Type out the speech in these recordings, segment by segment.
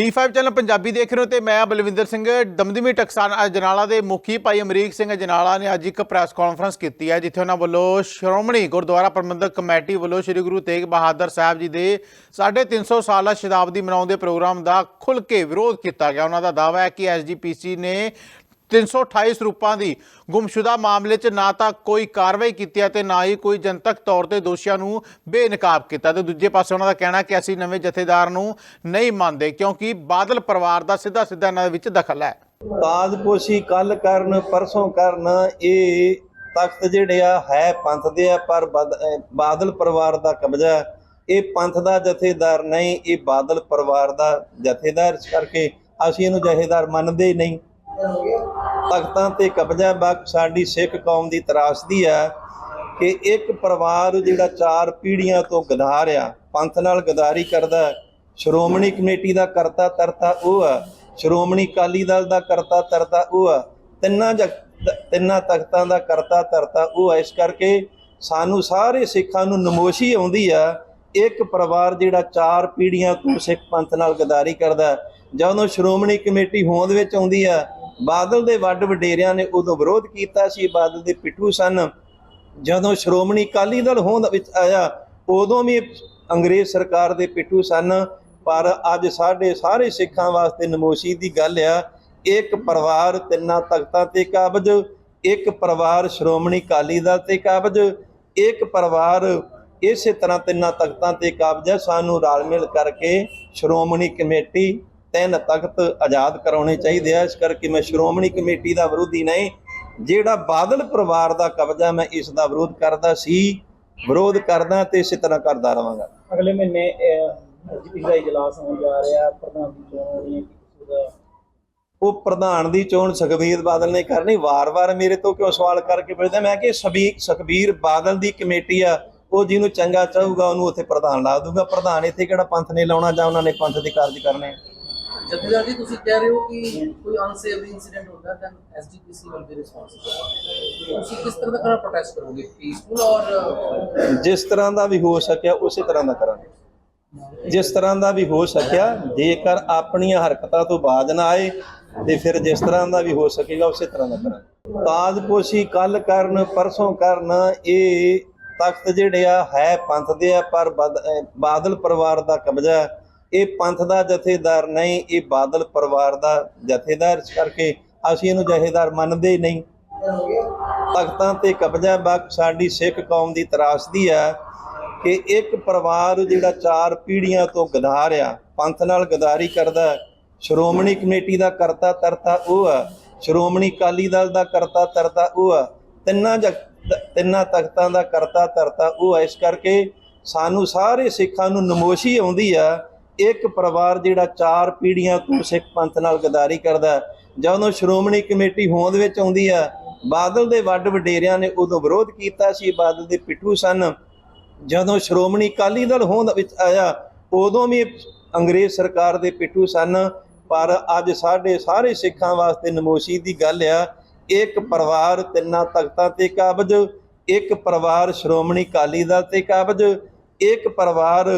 D5 channel Punjabi ਦੇਖ ਰਹੇ ਹੋ ਤੇ ਮੈਂ ਬਲਵਿੰਦਰ ਸਿੰਘ, ਦਮਦਮੀ ਟਕਸਾਨ ਅਜਨਾਲਾ ਦੇ ਮੁਖੀ ਭਾਈ ਅਮਰੀਕ ਸਿੰਘ ਅਜਨਾਲਾ ਨੇ ਅੱਜ ਇੱਕ ਪ੍ਰੈਸ ਕਾਨਫਰੰਸ ਕੀਤੀ ਹੈ, ਜਿੱਥੇ ਉਹਨਾਂ ਵੱਲੋਂ ਸ਼੍ਰੋਮਣੀ ਗੁਰਦੁਆਰਾ ਪ੍ਰਬੰਧਕ ਕਮੇਟੀ ਵੱਲੋਂ ਸ੍ਰੀ ਗੁਰੂ ਤੇਗ ਬਹਾਦਰ ਸਾਹਿਬ ਜੀ ਦੇ 350 ਸਾਲਾ ਸ਼ਤਾਬਦੀ ਮਨਾਉਣ ਦੇ ਪ੍ਰੋਗਰਾਮ ਦਾ ਖੁੱਲ੍ਹ ਕੇ ਵਿਰੋਧ ਕੀਤਾ ਗਿਆ। ਉਹਨਾਂ ਦਾ ਦਾਅਵਾ ਹੈ ਕਿ ਐਸਜੀਪੀਸੀ ਨੇ 328 ਸਰੂਪਾਂ ਦੀ ਗੁੰਮਸ਼ੁਦਾ ਮਾਮਲੇ 'ਚ ਨਾ ਤਾਂ ਕੋਈ ਕਾਰਵਾਈ ਕੀਤੀ ਅਤੇ ਨਾ ਹੀ ਕੋਈ ਜਨਤਕ ਤੌਰ ਤੇ ਦੋਸ਼ੀਆਂ ਨੂੰ ਬੇਨਕਾਬ ਕੀਤਾ। ਤੇ ਦੂਜੇ ਪਾਸੇ ਉਹਨਾਂ ਦਾ ਕਹਿਣਾ ਕਿ ਅਸੀਂ ਨਵੇਂ ਜਥੇਦਾਰ ਨੂੰ ਨਹੀਂ ਮੰਨਦੇ ਕਿਉਂਕਿ ਬਾਦਲ ਪਰਿਵਾਰ ਦਾ ਸਿੱਧਾ ਸਿੱਧਾ ਇਹਨਾਂ ਦੇ ਵਿੱਚ ਦਖਲ ਹੈ। ਤਾਜਪੋਸ਼ੀ ਕੱਲ ਕਰਨ, ਪਰਸੋਂ ਕਰਨ, ਇਹ ਤਖਤ ਜਿਹੜੇ ਆ, ਹੈ ਪੰਥ ਦੇ ਆ, ਪਰ ਬਾਦਲ ਪਰਿਵਾਰ ਦਾ ਕਬਜ਼ਾ ਇਹ ਪੰਥ ਦਾ ਜਥੇਦਾਰ ਨਹੀਂ, ਇਹ ਬਾਦਲ ਪਰਿਵਾਰ ਦਾ ਜਥੇਦਾਰ। ਇਸ ਕਰਕੇ ਅਸੀਂ ਇਹਨੂੰ ਜਥੇਦਾਰ ਮੰਨਦੇ ਹੀ ਨਹੀਂ। ਤਖਤਾਂ ਤੇ ਕਬਜ਼ਾ ਬਖ ਸਾਡੀ ਸਿੱਖ ਕੌਮ ਦੀ ਤਰਾਸਦੀ ਆ ਕਿ ਇੱਕ ਪਰਿਵਾਰ ਜਿਹੜਾ ਚਾਰ ਪੀੜ੍ਹੀਆਂ ਤੋਂ ਗਦਾਰ ਆ, ਪੰਥ ਨਾਲ ਗਦਾਰੀ ਕਰਦਾ ਸ਼੍ਰੋਮਣੀ ਕਮੇਟੀ ਦਾ ਕਰਤਾ ਤਰਤਾ ਉਹ ਆ ਸ਼੍ਰੋਮਣੀ ਅਕਾਲੀ ਦਲ ਦਾ ਕਰਤਾ ਤਰਤਾ ਉਹ ਆ ਤਿੰਨਾਂ ਜਗ- ਤਿੰਨਾਂ ਤਖਤਾਂ ਦਾ ਕਰਤਾ ਤਰਤਾ ਉਹ ਆ ਇਸ ਕਰਕੇ ਸਾਨੂੰ ਸਾਰੇ ਸਿੱਖਾਂ ਨੂੰ ਨਮੋਸ਼ੀ ਆਉਂਦੀ ਆ ਇੱਕ ਪਰਿਵਾਰ ਜਿਹੜਾ ਚਾਰ ਪੀੜ੍ਹੀਆਂ ਤੋਂ ਸਿੱਖ ਪੰਥ ਨਾਲ ਗਦਾਰੀ ਕਰਦਾ ਜਦੋਂ ਸ਼੍ਰੋਮਣੀ ਕਮੇਟੀ ਹੋਂਦ ਵਿੱਚ ਆਉਂਦੀ ਆ ਬਾਦਲ ਦੇ ਵੱਡ ਵਡੇਰਿਆਂ ਨੇ ਉਦੋਂ ਵਿਰੋਧ ਕੀਤਾ ਸੀ। ਬਾਦਲ ਦੇ ਪਿੱਠੂ ਸਨ। ਜਦੋਂ ਸ਼੍ਰੋਮਣੀ ਅਕਾਲੀ ਦਲ ਹੋਂਦ ਵਿੱਚ ਆਇਆ, ਉਦੋਂ ਵੀ ਅੰਗਰੇਜ਼ ਸਰਕਾਰ ਦੇ ਪਿੱਠੂ ਸਨ। ਪਰ ਅੱਜ ਸਾਡੇ ਸਾਰੇ ਸਿੱਖਾਂ ਵਾਸਤੇ ਨਮੋਸ਼ੀ ਦੀ ਗੱਲ ਆ। ਇੱਕ ਪਰਿਵਾਰ, ਤਿੰਨਾਂ ਤਖਤਾਂ ਤੇ ਕਾਬਜ। ਇੱਕ ਪਰਿਵਾਰ ਸ਼੍ਰੋਮਣੀ ਅਕਾਲੀ ਦਲ ਤੇ ਕਾਬਜ। ਇੱਕ ਪਰਿਵਾਰ ਇਸੇ ਤਰ੍ਹਾਂ ਤਿੰਨਾਂ ਤਖਤਾਂ ਤੇ ਕਾਬਜ ਹੈ ਸਾਨੂੰ ਰਲ ਮਿਲ ਕਰਕੇ ਸ਼੍ਰੋਮਣੀ ਕਮੇਟੀ ਤਿੰਨ ਤਖਤ ਆਜ਼ਾਦ ਕਰਾਉਣੇ ਚਾਹੀਦੇ ਆ। ਇਸ ਕਰਕੇ ਮੈਂ ਸ਼੍ਰੋਮਣੀ ਕਮੇਟੀ ਦਾ ਵਿਰੋਧੀ ਨਹੀਂ ਜਿਹੜਾ ਬਾਦਲ ਪਰਿਵਾਰ ਦਾ ਕਬਜ਼ਾ ਮੈਂ ਇਸ ਦਾ ਵਿਰੋਧ ਕਰਦਾ ਸੀ ਵਿਰੋਧ ਕਰਦਾ ਤੇ ਇਸੇ ਤਰ੍ਹਾਂ ਕਰਦਾ ਰਵਾਂਗਾ ਅਗਲੇ ਮਹੀਨੇ ਜੀਪੀ ਦਾ ਇਜਲਾਸ ਹੋਣ ਜਾ ਰਿਹਾ ਪ੍ਰਧਾਨ ਦੀ ਚੋਣ ਹੋਣੀ ਹੈ ਉਹ ਪ੍ਰਧਾਨ ਦੀ ਚੋਣ ਸੁਖਬੀਰ ਬਾਦਲ ਨੇ ਕਰਨੀ ਵਾਰ-ਵਾਰ ਮੇਰੇ ਤੋਂ ਕਿਉਂ ਸਵਾਲ ਕਰਕੇ ਪੁੱਛਦਾ ਮੈਂ ਕਿ ਸੁਖਬੀਰ ਬਾਦਲ ਦੀ ਕਮੇਟੀ ਆ ਉਹ ਜਿਹਨੂੰ ਚੰਗਾ ਚਾਹੂਗਾ ਉਹਨੂੰ ਉੱਥੇ ਪ੍ਰਧਾਨ ਲਾ ਦੂਗਾ। ਪ੍ਰਧਾਨ ਇੱਥੇ ਕਿਹੜਾ ਪੰਥ ਨੇ ਲਾਉਣਾ ਜਾਂ ਉਹਨਾਂ ਨੇ ਪੰਥ ਦੇ ਕਾਰਜ ਕਰਨੇ? ਜਥੇਦਾਰ ਜੀ, ਤੁਸੀਂ ਕਹਿ ਰਹੇ ਹੋ ਕਿ ਕੋਈ ਅਨਸੇਵਰੀ ਇਨਸੀਡੈਂਟ ਹੁੰਦਾ ਤਾਂ ਐਸਜੀਪੀਸੀ ਵਿਲ ਬੀ ਰਿਸਪੌਂਸਿਬਲ ਤੁਸੀਂ ਕਿਸ ਤਰ੍ਹਾਂ ਦਾ ਕਰਾ ਪ੍ਰੋਟੈਸਟ ਕਰੋਗੇ? ਪੀਸਫੁਲ ਔਰ ਜਿਸ ਤਰ੍ਹਾਂ ਦਾ ਵੀ ਹੋ ਸਕਿਆ, ਉਸੇ ਤਰ੍ਹਾਂ ਦਾ ਕਰਾਂਗੇ। ਜਿਸ ਤਰ੍ਹਾਂ ਦਾ ਵੀ ਹੋ ਸਕਿਆ, ਜੇਕਰ ਆਪਣੀਆਂ ਹਰਕਤਾਂ ਤੋਂ ਬਾਜ ਨਾ ਆਏ, ਤੇ ਫਿਰ ਜਿਸ ਤਰ੍ਹਾਂ ਦਾ ਵੀ ਹੋ ਸਕੇਗਾ, ਉਸੇ ਤਰ੍ਹਾਂ ਦਾ ਕਰਾਂਗੇ। ਤਾਜਪੋਸ਼ੀ ਕੱਲ ਕਰਨ, ਪਰਸੋਂ ਕਰਨ, ਇਹ ਤਖਤ ਜਿਹੜੇ ਆ, ਹੈ ਪੰਥ ਦੇ ਆ, ਪਰ ਬਾਦਲ ਪਰਿਵਾਰ ਦਾ ਕਬਜ਼ਾ ਇਹ ਪੰਥ ਦਾ ਜਥੇਦਾਰ ਨਹੀਂ, ਇਹ ਬਾਦਲ ਪਰਿਵਾਰ ਦਾ ਜਥੇਦਾਰ। ਇਸ ਕਰਕੇ ਅਸੀਂ ਇਹਨੂੰ ਜਥੇਦਾਰ ਮੰਨਦੇ ਨਹੀਂ। ਤਖਤਾਂ ਤੇ ਕਬਜ਼ਾ ਬਖ ਸਾਡੀ ਸਿੱਖ ਕੌਮ ਦੀ ਤਰਾਸਦੀ ਆ ਕਿ ਇੱਕ ਪਰਿਵਾਰ ਜਿਹੜਾ ਚਾਰ ਪੀੜ੍ਹੀਆਂ ਤੋਂ ਗਦਾਰ ਆ ਪੰਥ ਨਾਲ ਗਦਾਰੀ ਕਰਦਾ ਸ਼੍ਰੋਮਣੀ ਕਮੇਟੀ ਦਾ ਕਰਤਾ ਤਰਤਾ ਉਹ ਆ ਸ਼੍ਰੋਮਣੀ ਅਕਾਲੀ ਦਲ ਦਾ ਕਰਤਾ ਤਰਤਾ ਉਹ ਆ ਤਿੰਨਾਂ ਜਗ- ਤਿੰਨਾਂ ਤਖਤਾਂ ਦਾ ਕਰਤਾ ਤਰਤਾ ਉਹ ਆ ਇਸ ਕਰਕੇ ਸਾਨੂੰ ਸਾਰੇ ਸਿੱਖਾਂ ਨੂੰ ਨਮੋਸ਼ੀ ਆਉਂਦੀ ਆ ਇੱਕ ਪਰਿਵਾਰ ਜਿਹੜਾ ਚਾਰ ਪੀੜ੍ਹੀਆਂ ਤੋਂ ਸਿੱਖ ਪੰਥ ਨਾਲ ਗਦਾਰੀ ਕਰਦਾ ਜਦੋਂ ਸ਼੍ਰੋਮਣੀ ਕਮੇਟੀ ਹੋਂਦ ਵਿੱਚ ਆਉਂਦੀ ਆ ਬਾਦਲ ਦੇ ਵੱਡ ਵਡੇਰਿਆਂ ਨੇ ਉਦੋਂ ਵਿਰੋਧ ਕੀਤਾ ਸੀ, ਬਾਦਲ ਦੇ ਪਿੱਠੂ ਸਨ। ਜਦੋਂ ਸ਼੍ਰੋਮਣੀ ਅਕਾਲੀ ਦਲ ਹੋਂਦ ਵਿੱਚ ਆਇਆ, ਉਦੋਂ ਵੀ ਅੰਗਰੇਜ਼ ਸਰਕਾਰ ਦੇ ਪਿੱਠੂ ਸਨ। ਪਰ ਅੱਜ ਸਾਡੇ ਸਾਰੇ ਸਿੱਖਾਂ ਵਾਸਤੇ ਨਮੋਸ਼ੀ ਦੀ ਗੱਲ ਆ, ਇੱਕ ਪਰਿਵਾਰ ਤਿੰਨਾਂ ਤਖਤਾਂ ਤੇ ਕਾਬਜ, ਇੱਕ ਪਰਿਵਾਰ ਸ਼੍ਰੋਮਣੀ ਅਕਾਲੀ ਦਲ ਤੇ ਕਾਬਜ, ਇੱਕ ਪਰਿਵਾਰ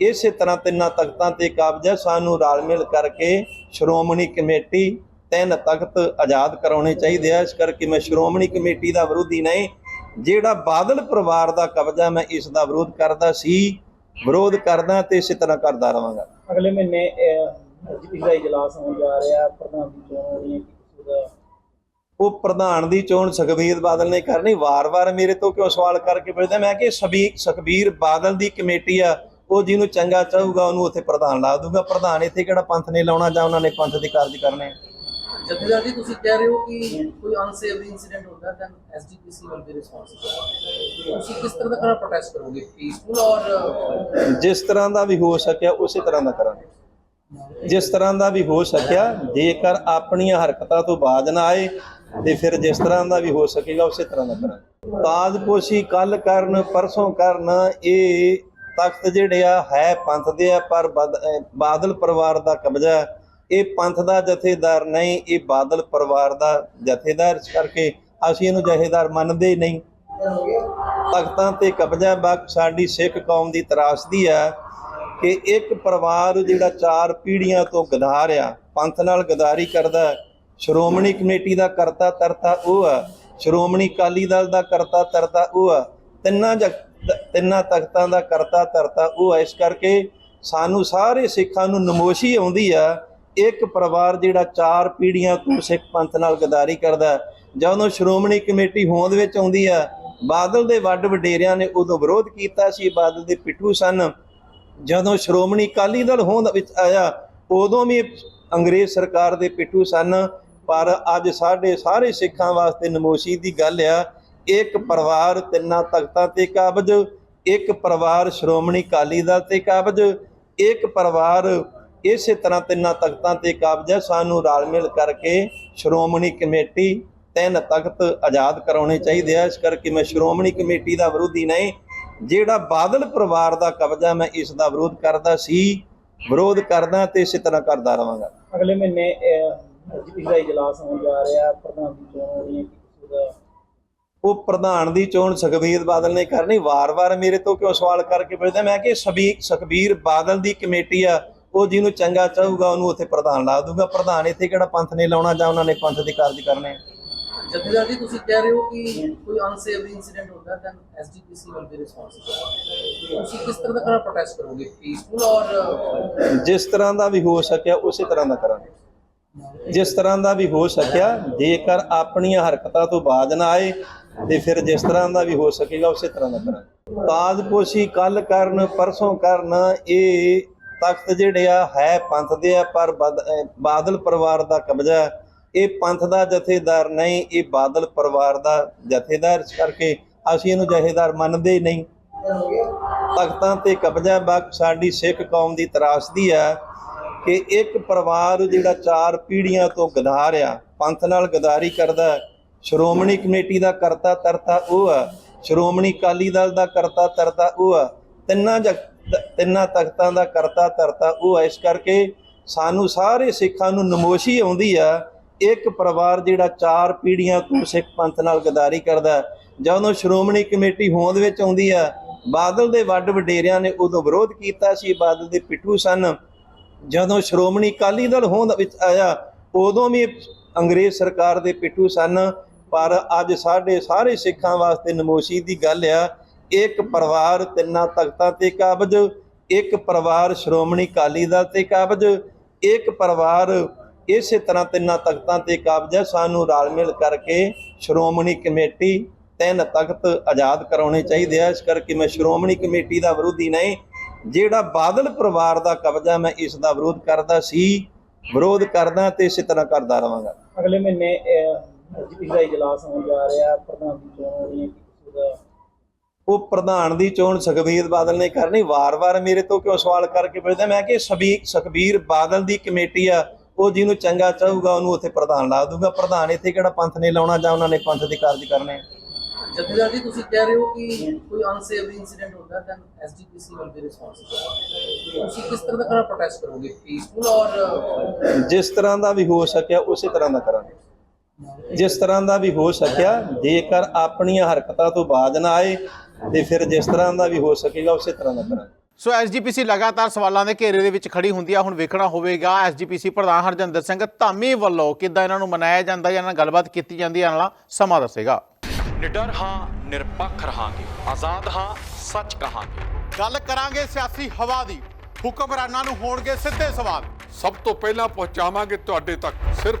ਇਸੇ ਤਰ੍ਹਾਂ ਤਿੰਨਾਂ ਤਖਤਾਂ ਤੇ ਕਾਬਜ ਹੈ ਸਾਨੂੰ ਰਲ ਮਿਲ ਕਰਕੇ ਸ਼੍ਰੋਮਣੀ ਕਮੇਟੀ ਤਿੰਨ ਤਖਤ ਆਜ਼ਾਦ ਕਰਾਉਣੇ ਚਾਹੀਦੇ ਆ। ਇਸ ਕਰਕੇ ਮੈਂ ਸ਼੍ਰੋਮਣੀ ਕਮੇਟੀ ਦਾ ਵਿਰੋਧੀ ਨਹੀਂ ਜਿਹੜਾ ਬਾਦਲ ਪਰਿਵਾਰ ਦਾ ਕਬਜ਼ਾ ਮੈਂ ਇਸ ਦਾ ਵਿਰੋਧ ਕਰਦਾ ਸੀ ਵਿਰੋਧ ਕਰਦਾ ਤੇ ਇਸੇ ਤਰ੍ਹਾਂ ਕਰਦਾ ਰਵਾਂਗਾ ਅਗਲੇ ਮਹੀਨੇ ਜੀਪੀ ਦਾ ਇਜਲਾਸ ਹੋਣ ਜਾ ਰਿਹਾ ਪ੍ਰਧਾਨ ਦੀ ਚੋਣ ਹੈ ਦਾ ਉਹ ਪ੍ਰਧਾਨ ਦੀ ਚੋਣ ਸੁਖਬੀਰ ਬਾਦਲ ਨੇ ਕਰਨੀ ਵਾਰ-ਵਾਰ ਮੇਰੇ ਤੋਂ ਕਿਉਂ ਸਵਾਲ ਕਰਕੇ ਪੁੱਛਦਾ? ਮੈਂ ਕਿ ਸੁਖਬੀਰ ਬਾਦਲ ਦੀ ਕਮੇਟੀ ਆ ਉਹ ਜਿਹਨੂੰ ਚੰਗਾ ਚਾਹੂਗਾ ਉਹਨੂੰ ਉੱਥੇ ਪ੍ਰਧਾਨ ਲਾ ਦੂਗਾ ਪ੍ਰਧਾਨ ਇੱਥੇ ਕਿਹੜਾ ਪੰਥ ਨੇ ਲਾਉਣਾ ਜਾਂ ਉਹਨਾਂ ਨੇ ਪੰਥ ਦੇ ਕਾਰਜ ਕਰਨੇ? ਜਥੇਦਾਰ ਜੀ ਤੁਸੀਂ ਕਹਿ ਰਹੇ ਹੋ ਕਿ ਕੋਈ ਅਨਸੇਵਰੀ ਇਨਸੀਡੈਂਟ ਹੁੰਦਾ ਤਾਂ ਐਸਜੀਪੀਸੀ ਵਿਲ ਬੀ ਰਿਸਪੌਂਸਿਬਲ ਤੁਸੀਂ ਕਿਸ ਤਰ੍ਹਾਂ ਦਾ ਕਰਾ ਪ੍ਰੋਟੈਸਟ ਕਰੋਗੇ? ਪੀਸਫੁਲ ਔਰ ਜਿਸ ਤਰ੍ਹਾਂ ਦਾ ਵੀ ਹੋ ਸਕਿਆ ਉਸੇ ਤਰ੍ਹਾਂ ਦਾ ਕਰਾਂਗੇ। ਜਿਸ ਤਰ੍ਹਾਂ ਦਾ ਵੀ ਹੋ ਸਕਿਆ ਜੇਕਰ ਆਪਣੀਆਂ ਹਰਕਤਾਂ ਤੋਂ ਬਾਜ ਨਾ ਆਏ ਤੇ ਫਿਰ ਜਿਸ ਤਰ੍ਹਾਂ ਦਾ ਵੀ ਹੋ ਸਕੇਗਾ ਉਸੇ ਤਰ੍ਹਾਂ ਦਾ ਕਰਾਂਗੇ। ਤਾਜਪੋਸ਼ੀ ਕੱਲ ਕਰਨ ਪਰਸੋਂ ਕਰਨ ਇਹ ਤਖਤ ਜਿਹੜੇ ਆ, ਹੈ ਪੰਥ ਦੇ ਆ, ਪਰ ਬਾਦਲ ਪਰਿਵਾਰ ਦਾ ਕਬਜ਼ਾ ਇਹ ਪੰਥ ਦਾ ਜਥੇਦਾਰ ਨਹੀਂ, ਇਹ ਬਾਦਲ ਪਰਿਵਾਰ ਦਾ ਜਥੇਦਾਰ। ਇਸ ਕਰਕੇ ਅਸੀਂ ਇਹਨੂੰ ਜਥੇਦਾਰ ਮੰਨਦੇ ਹੀ ਨਹੀਂ। ਤਖਤਾਂ ਤੇ ਕਬਜ਼ਾ ਬਖ ਸਾਡੀ ਸਿੱਖ ਕੌਮ ਦੀ ਤਰਾਸਦੀ ਆ ਕਿ ਇੱਕ ਪਰਿਵਾਰ ਜਿਹੜਾ ਚਾਰ ਪੀੜ੍ਹੀਆਂ ਤੋਂ ਗਦਾਰ ਆ, ਪੰਥ ਨਾਲ ਗਦਾਰੀ ਕਰਦਾ ਸ਼੍ਰੋਮਣੀ ਕਮੇਟੀ ਦਾ ਕਰਤਾ ਤਰਤਾ ਉਹ ਆ ਸ਼੍ਰੋਮਣੀ ਅਕਾਲੀ ਦਲ ਦਾ ਕਰਤਾ ਤਰਤਾ ਉਹ ਆ ਤਿੰਨਾਂ ਜਗ- ਤਿੰਨਾਂ ਤਖਤਾਂ ਦਾ ਕਰਤਾ, ਧਰਤਾ, ਉਹ ਆ ਇਸ ਕਰਕੇ ਸਾਨੂੰ ਸਾਰੇ ਸਿੱਖਾਂ ਨੂੰ ਨਮੋਸ਼ੀ ਆਉਂਦੀ ਆ। ਇੱਕ ਪਰਿਵਾਰ ਜਿਹੜਾ ਚਾਰ ਪੀੜ੍ਹੀਆਂ ਤੋਂ ਸਿੱਖ ਪੰਥ ਨਾਲ ਗਦਾਰੀ ਕਰਦਾ ਜਦੋਂ ਸ਼੍ਰੋਮਣੀ ਕਮੇਟੀ ਹੋਂਦ ਵਿੱਚ ਆਉਂਦੀ ਆ, ਬਾਦਲ ਦੇ ਵੱਡ ਵਡੇਰਿਆਂ ਨੇ ਉਦੋਂ ਵਿਰੋਧ ਕੀਤਾ ਸੀ, ਬਾਦਲ ਦੇ ਪਿੱਠੂ ਸਨ। ਜਦੋਂ ਸ਼੍ਰੋਮਣੀ ਅਕਾਲੀ ਦਲ ਹੋਂਦ ਵਿੱਚ ਆਇਆ, ਉਦੋਂ ਵੀ ਅੰਗਰੇਜ਼ ਸਰਕਾਰ ਦੇ ਪਿੱਠੂ ਸਨ। ਪਰ ਅੱਜ ਸਾਡੇ ਸਾਰੇ ਸਿੱਖਾਂ ਵਾਸਤੇ ਨਮੋਸ਼ੀ ਦੀ ਗੱਲ ਆ। ਇੱਕ ਪਰਿਵਾਰ ਤਿੰਨਾਂ ਤਖਤਾਂ ਤੇ ਕਾਬਜ, ਇੱਕ ਪਰਿਵਾਰ ਸ਼੍ਰੋਮਣੀ ਅਕਾਲੀ ਦਲ ਤੇ ਕਾਬਜ, ਇੱਕ ਪਰਿਵਾਰ ਇਸੇ ਤਰ੍ਹਾਂ ਤਿੰਨਾਂ ਤਖਤਾਂ ਤੇ ਕਾਬਜ ਹੈ। ਸਾਨੂੰ ਰਲ ਮਿਲ ਕਰਕੇ ਸ਼੍ਰੋਮਣੀ ਕਮੇਟੀ ਤਿੰਨ ਤਖਤ ਆਜ਼ਾਦ ਕਰਾਉਣੇ ਚਾਹੀਦੇ ਆ। ਇਸ ਕਰਕੇ ਮੈਂ ਸ਼੍ਰੋਮਣੀ ਕਮੇਟੀ ਦਾ ਵਿਰੋਧੀ ਨਹੀਂ, ਜਿਹੜਾ ਬਾਦਲ ਪਰਿਵਾਰ ਦਾ ਕਬਜ਼ਾ ਮੈਂ ਇਸ ਦਾ ਵਿਰੋਧ ਕਰਦਾ ਸੀ, ਵਿਰੋਧ ਕਰਦਾ ਤੇ ਇਸੇ ਤਰ੍ਹਾਂ ਕਰਦਾ ਰਵਾਂਗਾ ਅਗਲੇ ਮਹੀਨੇ ਐਸਜੀਪੀਸੀ ਦਾ ਇਜਲਾਸ ਹੋਣ ਜਾ ਰਿਹਾ। ਪ੍ਰਧਾਨ ਦੀ ਚੋਣ ਹੋਣੀ ਕਿ ਕਿਸੇ ਦਾ ਉਹ ਪ੍ਰਧਾਨ ਦੀ ਚੋਣ ਸੁਖਬੀਰ ਬਾਦਲ ਨੇ ਕਰਨੀ। ਵਾਰ-ਵਾਰ ਮੇਰੇ ਤੋਂ ਕਿਉਂ ਸਵਾਲ ਕਰਕੇ ਪੁੱਛਦਾ ਮੈਂ ਕਿ ਸਬੀ ਸੁਖਬੀਰ ਬਾਦਲ ਦੀ ਕਮੇਟੀ ਆ ਉਹ ਜਿਹਨੂੰ ਚੰਗਾ ਚਾਹੂਗਾ ਉਹਨੂੰ ਉੱਥੇ ਪ੍ਰਧਾਨ ਲਾ ਦੂਗਾ। ਪ੍ਰਧਾਨ ਇੱਥੇ ਕਿਹੜਾ ਪੰਥ ਨੇ ਲਾਉਣਾ ਜਾਂ ਉਹਨਾਂ ਨੇ ਪੰਥ ਦੇ ਕਾਰਜ ਕਰਨੇ? ਜਥੇਦਾਰ ਜੀ ਤੁਸੀਂ ਕਹਿ ਰਹੇ ਹੋ ਕਿ ਕੋਈ ਅਨਸੇਵਰੀ ਇਨਸੀਡੈਂਟ ਹੁੰਦਾ ਤਾਂ ਐਸਜੀਪੀਸੀ ਵਿਲ ਬੀ ਰਿਸਪੌਂਸਿਬਲ ਤੁਸੀਂ ਕਿਸ ਤਰ੍ਹਾਂ ਦਾ ਕਰਾ ਪ੍ਰੋਟੈਸਟ ਕਰੋਗੇ? ਪੀਸਫੁਲ ਔਰ ਜਿਸ ਤਰ੍ਹਾਂ ਦਾ ਵੀ ਹੋ ਸਕਿਆ ਉਸੇ ਤਰ੍ਹਾਂ ਦਾ ਕਰਾਂਗੇ। ਜਿਸ ਤਰ੍ਹਾਂ ਦਾ ਵੀ ਹੋ ਸਕਿਆ ਜੇਕਰ ਆਪਣੀਆਂ ਹਰਕਤਾਂ ਤੋਂ ਬਾਜ ਨਾ ਆਏ ਤੇ ਫਿਰ ਜਿਸ ਤਰ੍ਹਾਂ ਦਾ ਵੀ ਹੋ ਸਕੇਗਾ, ਉਸੇ ਤਰ੍ਹਾਂ ਦਾ ਕਰਾਂਗੇ। ਤਾਜਪੋਸ਼ੀ ਕੱਲ ਕਰਨ, ਪਰਸੋਂ ਕਰਨ, ਇਹ ਤਖਤ ਜਿਹੜੇ ਆ, ਹੈ ਪੰਥ ਦੇ ਆ, ਪਰ ਬਦ- ਬਾਦਲ ਪਰਿਵਾਰ ਦਾ ਕਬਜ਼ਾ ਇਹ ਪੰਥ ਦਾ ਜਥੇਦਾਰ ਨਹੀਂ, ਇਹ ਬਾਦਲ ਪਰਿਵਾਰ ਦਾ ਜਥੇਦਾਰ। ਇਸ ਕਰਕੇ ਅਸੀਂ ਇਹਨੂੰ ਜਥੇਦਾਰ ਮੰਨਦੇ ਨਹੀਂ। ਤਖਤਾਂ ਤੇ ਕਬਜ਼ਾ ਬਖ ਸਾਡੀ ਸਿੱਖ ਕੌਮ ਦੀ ਤਰਾਸਦੀ ਹੈ ਕਿ ਇੱਕ ਪਰਿਵਾਰ ਜਿਹੜਾ ਚਾਰ ਪੀੜ੍ਹੀਆਂ ਤੋਂ ਗਦਾਰ ਆ, ਪੰਥ ਨਾਲ ਗਦਾਰੀ ਕਰਦਾ ਸ਼੍ਰੋਮਣੀ ਕਮੇਟੀ ਦਾ ਕਰਤਾ ਤਰਤਾ ਉਹ ਆ। ਸ਼੍ਰੋਮਣੀ ਅਕਾਲੀ ਦਲ ਦਾ ਕਰਤਾ ਤਰਤਾ ਉਹ ਆ। ਤਿੰਨਾਂ ਜਗ- ਤਿੰਨਾਂ ਤਖਤਾਂ ਦਾ ਕਰਤਾ ਤਰਤਾ ਉਹ ਆ। ਇਸ ਕਰਕੇ ਸਾਨੂੰ ਸਾਰੇ ਸਿੱਖਾਂ ਨੂੰ ਨਮੋਸ਼ੀ ਆਉਂਦੀ ਆ। ਇੱਕ ਪਰਿਵਾਰ ਜਿਹੜਾ ਚਾਰ ਪੀੜ੍ਹੀਆਂ ਤੋਂ ਸਿੱਖ ਪੰਥ ਨਾਲ ਗਦਾਰੀ ਕਰਦਾ ਜਦੋਂ ਸ਼੍ਰੋਮਣੀ ਕਮੇਟੀ ਹੋਂਦ ਵਿੱਚ ਆਉਂਦੀ ਆ, ਬਾਦਲ ਦੇ ਵੱਡ ਵਡੇਰਿਆਂ ਨੇ ਉਦੋਂ ਵਿਰੋਧ ਕੀਤਾ ਸੀ, ਬਾਦਲ ਦੇ ਪਿੱਠੂ ਸਨ। ਜਦੋਂ ਸ਼੍ਰੋਮਣੀ ਅਕਾਲੀ ਦਲ ਹੋਂਦ ਵਿੱਚ ਆਇਆ, ਉਦੋਂ ਵੀ ਅੰਗਰੇਜ਼ ਸਰਕਾਰ ਦੇ ਪਿੱਠੂ ਸਨ। ਪਰ ਅੱਜ ਸਾਡੇ ਸਾਰੇ ਸਿੱਖਾਂ ਵਾਸਤੇ ਨਮੋਸ਼ੀ ਦੀ ਗੱਲ ਆ, ਇੱਕ ਪਰਿਵਾਰ, ਤਿੰਨਾਂ ਤਖਤਾਂ ਤੇ ਕਾਬਜ, ਇੱਕ ਪਰਿਵਾਰ ਸ਼੍ਰੋਮਣੀ ਅਕਾਲੀ ਦਲ ਤੇ ਕਾਬਜ, ਇੱਕ ਪਰਿਵਾਰ ਇਸੇ ਤਰ੍ਹਾਂ ਤਿੰਨਾਂ ਤਖਤਾਂ ਤੇ ਕਾਬਜ ਹੈ ਸਾਨੂੰ ਰਲ ਮਿਲ ਕਰਕੇ ਸ਼੍ਰੋਮਣੀ ਕਮੇਟੀ ਤਿੰਨ ਤਖਤ ਆਜ਼ਾਦ ਕਰਾਉਣੇ ਚਾਹੀਦੇ ਆ। ਇਸ ਕਰਕੇ ਮੈਂ ਸ਼੍ਰੋਮਣੀ ਕਮੇਟੀ ਦਾ ਵਿਰੋਧੀ ਨਹੀਂ, ਜਿਹੜਾ ਬਾਦਲ ਪਰਿਵਾਰ ਦਾ ਕਬਜ਼ਾ ਮੈਂ ਇਸ ਦਾ ਵਿਰੋਧ ਕਰਦਾ ਸੀ, ਵਿਰੋਧ ਕਰਦਾ ਤੇ ਇਸੇ ਤਰ੍ਹਾਂ ਕਰਦਾ ਰਵਾਂਗਾ ਅਗਲੇ ਮਹੀਨੇ ਐਸਜੀਪੀਸੀ ਦਾ ਇਜਲਾਸ ਹੋਣ ਜਾ ਰਿਹਾ ਪ੍ਰਧਾਨ ਦੀ ਚੋਣ ਹੋਣੀ ਹੈ ਕਿ ਕਿਸੇ ਦਾ ਉਹ ਪ੍ਰਧਾਨ ਦੀ ਚੋਣ ਸੁਖਬੀਰ ਬਾਦਲ ਨੇ ਕਰਨੀ ਵਾਰ-ਵਾਰ ਮੇਰੇ ਤੋਂ ਕਿਉਂ ਸਵਾਲ ਕਰਕੇ ਪੁੱਛਦਾ ਮੈਂ ਕਿ ਸਬੀ ਸੁਖਬੀਰ ਬਾਦਲ ਦੀ ਕਮੇਟੀ ਆ ਉਹ ਜਿਹਨੂੰ ਚੰਗਾ ਚਾਹੂਗਾ ਉਹਨੂੰ ਉੱਥੇ ਪ੍ਰਧਾਨ ਲਾ ਦੂਗਾ ਪ੍ਰਧਾਨ ਇੱਥੇ ਕਿਹੜਾ ਪੰਥ ਨੇ ਲਾਉਣਾ ਜਾਂ ਉਹਨਾਂ ਨੇ ਪੰਥ ਦੇ ਕਾਰਜ ਕਰਨੇ? ਜਥੇਦਾਰ ਜੀ ਤੁਸੀਂ ਕਹਿ ਰਹੇ ਹੋ ਕਿ ਕੋਈ ਅਨਸੇਵਰੀ ਇਨਸੀਡੈਂਟ ਹੁੰਦਾ ਤਾਂ ਐਸਜੀਪੀਸੀ ਵਿਲ ਬੀ ਰਿਸਪੌਂਸਿਬਲ ਤੁਸੀਂ ਕਿਸ ਤਰ੍ਹਾਂ ਦਾ ਕਰਾ ਪ੍ਰੋਟੈਸਟ ਕਰੋਗੇ? ਪੀਸਫੁਲ ਔਰ ਜਿਸ ਤਰ੍ਹਾਂ ਦਾ ਵੀ ਹੋ ਸਕਿਆ ਉਸੇ ਤਰ੍ਹਾਂ ਦਾ ਕਰਾਂਗੇ। ਜਿਸ ਤਰ੍ਹਾਂ ਦਾ ਵੀ ਹੋ ਸਕਿਆ ਜੇਕਰ ਆਪਣੀਆਂ ਹਰਕਤਾਂ ਤੋਂ ਬਾਜ ਨਾ ਆਏ ਤੇ ਫਿਰ ਜਿਸ ਤਰ੍ਹਾਂ ਦਾ ਵੀ ਹੋ ਸਕੇਗਾ ਉਸੇ ਤਰ੍ਹਾਂ ਦਾ ਕਰਾਂਗੇ। ਸੋ ਐਸਜੀਪੀਸੀ ਲਗਾਤਾਰ ਸਵਾਲਾਂ ਦੇ ਘੇਰੇ ਦੇ ਵਿੱਚ ਖੜੀ ਹੁੰਦੀ ਆ ਹੁਣ ਵੇਖਣਾ ਹੋਵੇਗਾ। ਐਸਜੀਪੀਸੀ ਪ੍ਰਧਾਨ ਹਰਜਿੰਦਰ ਸਿੰਘ ਧਾਮੀ ਵੱਲੋਂ ਕਿੱਦਾਂ ਇਹਨਾਂ ਨੂੰ ਮਨਾਇਆ ਜਾਂਦਾ ਜਾਂ ਇਹਨਾਂ ਨਾਲ ਗੱਲਬਾਤ ਕੀਤੀ ਜਾਂਦੀ ਹੈ ਨਾਲ ਸਮਾਂ ਦੱਸੇਗਾ। ਨਿਡਰ ਹਾਂ ਨਿਰਪੱਖ ਰਹਾਂਗੇ। ਆਜ਼ਾਦ ਹਾਂ ਸੱਚ ਕਹਾਂਗੇ। ਗੱਲ ਕਰਾਂਗੇ ਸਿਆਸੀ ਹਵਾ ਦੀ। ਹੁਕਮਰਾਨਾਂ ਨੂੰ ਹੋਣਗੇ ਸਿੱਧੇ ਸਵਾਲ। ਸਭ ਤੋਂ ਪਹਿਲਾਂ ਪਹੁੰਚਾਵਾਂਗੇ ਤੁਹਾਡੇ ਤੱਕ ਸਿਰਫ